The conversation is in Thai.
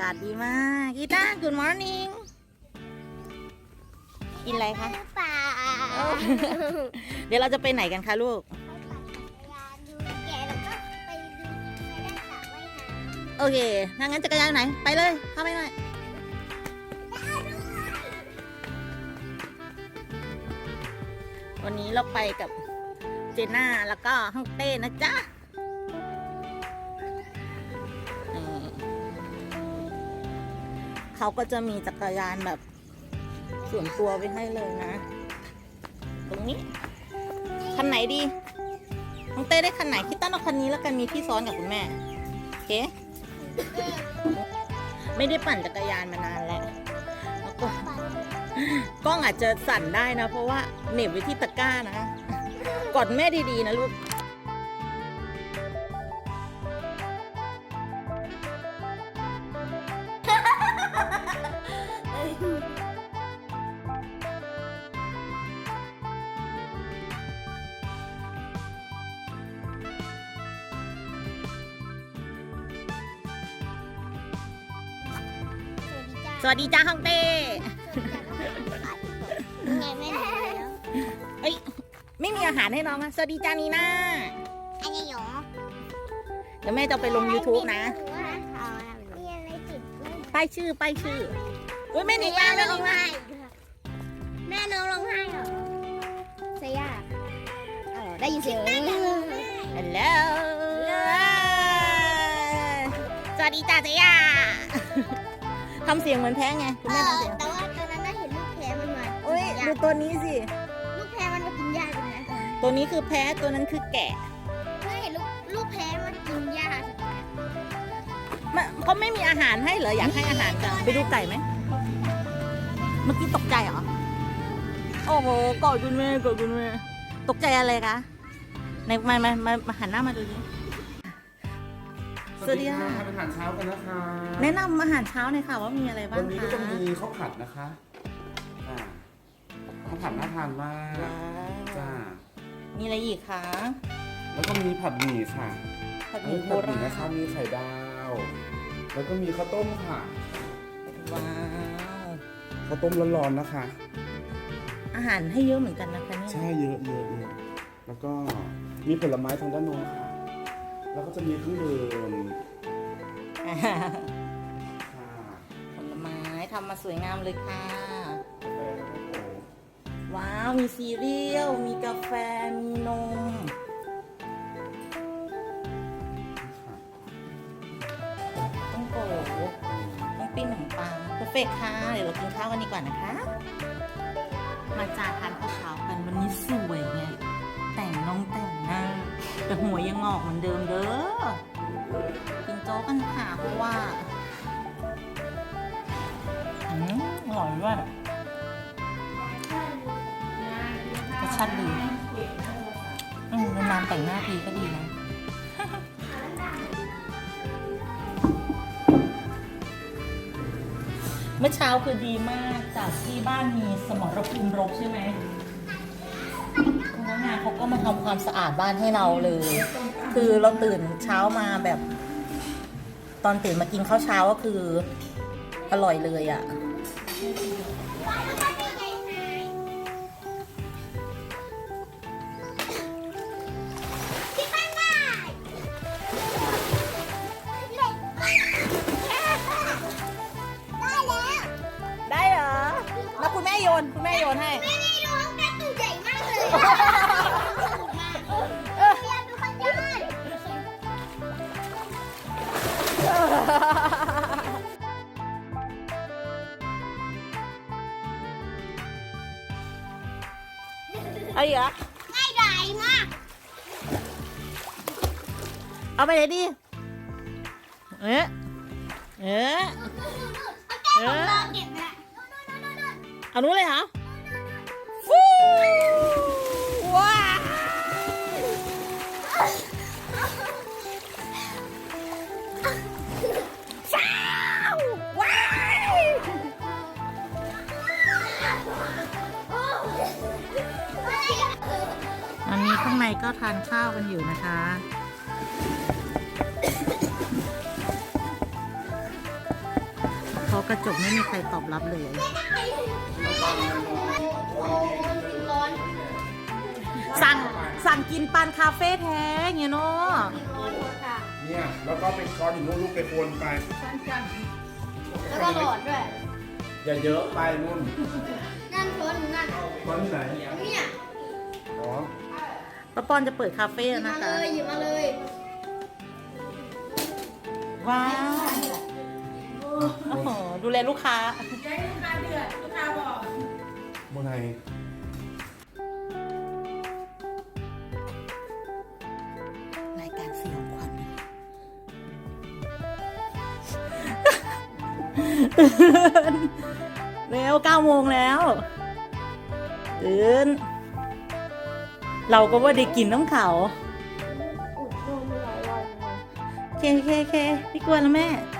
ากาศดีมากกีตาร์ good morning กินอะไรคะป่าเดี๋ยวเราจะไปไหนกันคะลูกดูแกแล้วก็ไปดูไปได้สระว่ายน้โอเคถ้างั้นจักรยานไหน ไปเลย เข้าไปหน่อยวันนี้เราไปกับเจน่าแล้วก็ฮังเต้นะจ๊ะ เขาก็จะมีจักรยานแบบ ส่วนตัวไว้ให้เลยนะ ตรงนี้ คันไหนดีฮังเต้ได้คันไหนคิดตั้นเอาคันนี้แล้วกันมีที่ซ้อนกับคุณแม่โอเคไม่ได้ปั่นจักรยานมานานแล้วแล้วก็กล้องอาจจะสั่นได้นะ เพราะว่าเหน็บไว้ที่ตะกร้านะ กอดแม่ดีๆนะลูก สวัสดีจ้าฮังเต้ไงแม่หนูแล้วเอ้ยไม่มีอาหารให้น้องอะสวัสดีจ้านีน่าอันนี้หยอเดี๋ยวแม่จะเอาไปลง YouTube นะมีอะไรติดด้วยป้ายชื่อป้ายชื่ออุ้ยแม่หนีมาแม่หนีมาแม่น้องร้องไห้เหรอเซียเออได้ยินเสียงฮัลโหลสวัสดีจ้าเจียา ทำเสียงเหมือนแพ้ไงคุณเอแม่อทำเสียงแต่ว่าตอนนั้นน่ะเห็นลูกแพรมันมาอุ้ยกินหดูญ้าตัวนี้สิ ลูกแพรมันมากินหญ้าตรงนั้นตัวนี้คือแพ้ตัวนั้นคือแกะเมื่อเห็นลูกลูกแพรมันกินหญ้ามันเขาไม่มีอาหารให้เหรออยากให้อาหารจังไปดูไก่ไหมเมื่อกี้ตกใจเหรอโอ้โหกอดคุณแม่กอดคุณแม่ตกใจอะไรคะในมามามามาหันหน้ามาดูดิ สวัสดีค่ะทานอาหารเช้ากันนะคะแนะนำอาหารเช้าหน่อยค่ะว่ามีอะไรบ้าวังนนี้คะก็จะมีข้าวผัดนะคะอ่าข้าวผัดน่าทานมากว้าวจ้ามีอะไรอีกคะแล้วก็มีผัดหมี่ค่ะผัดหอันมี่นี้โคผัดหมี่รานะคะชมีไข่ดาว แล้วก็มีข้าวต้มค่ะว้าวข้าวต้มร้อนๆนะคะ อาหารให้เยอะเหมือนกันนะคะเนี่ยใช่เยอะเยอะเยอะแล้วก็มีผลไม้ทางด้านโน้นค่ะ แล้วก็จะมีเครื่องดื่มอ่าค่ะผลไม้ทำมาสวยงามเลยค่ะ กาแฟแล้วก็โอ้ว้าว มีซีเรียล มีกาแฟ มีนม ค่ะต้องโกต้องปิ้งขนมปังเพอร์เฟกค่ะ เดี๋ยวเรากินข้าวกันดีกว่านะคะ มาจาทานข้าวเช้ากันวันนี้สวยไง แต่งน้องแต่งหน้า แต่หัวยังงอกเหมือนเดิมเด้อ กินโจ๊กกันค่ะเพราะว่าอืมอร่อยด้วยรสชาติดีอืมนานๆแต่งหน้าทีก็ดีนะเมื่อเช้าคือดีมากจากที่บ้านมีสมรภูมิรบใช่ไหมพนัก งานเขาก็มาทำความสะอาดบ้านให้เราเลย คือเราตื่นเช้ามาแบบ ตอนตื่นมากินข้าวเช้าก็คือ อร่อยเลยอะ่ะ เอาอีกเหรอง่ายดายมากเอาไปเลยดิเอ๊ะเอ๊ะเอาแก้วของเราเก็บนะเอานู้นเลยเหรอฟู ข้างในก็ทานข้าวกันอยู่นะคะอกระจกไม่มีใครตอบรับเลยร้อนสั่งสั่งกินปันคาเฟ่แท้เงี้ยเนาะร้อนค่ะเนี่ยแล้วก็เป็นช้อนอยู่นู่นลูกไปคนไป แล้วก็หลอดด้วย อย่าเยอะไปนุ่นนั่นชนนั่นช้อนที่ไหนเนี่ยอ๋อ ป้าปอนจะเปิดคาเฟ่หยิบนะมาเลคะยหยิบมาเลยว้าวโอ้โหดูแลลูกค้าโมไนรายการสยองขวัญตื่นเร็วเก้าโมงแล้วตื่น เราก็ว่าได้กินน้ำเขาอุดนมหลายวันเคเคเคไม่กลัวแล้วแม่เ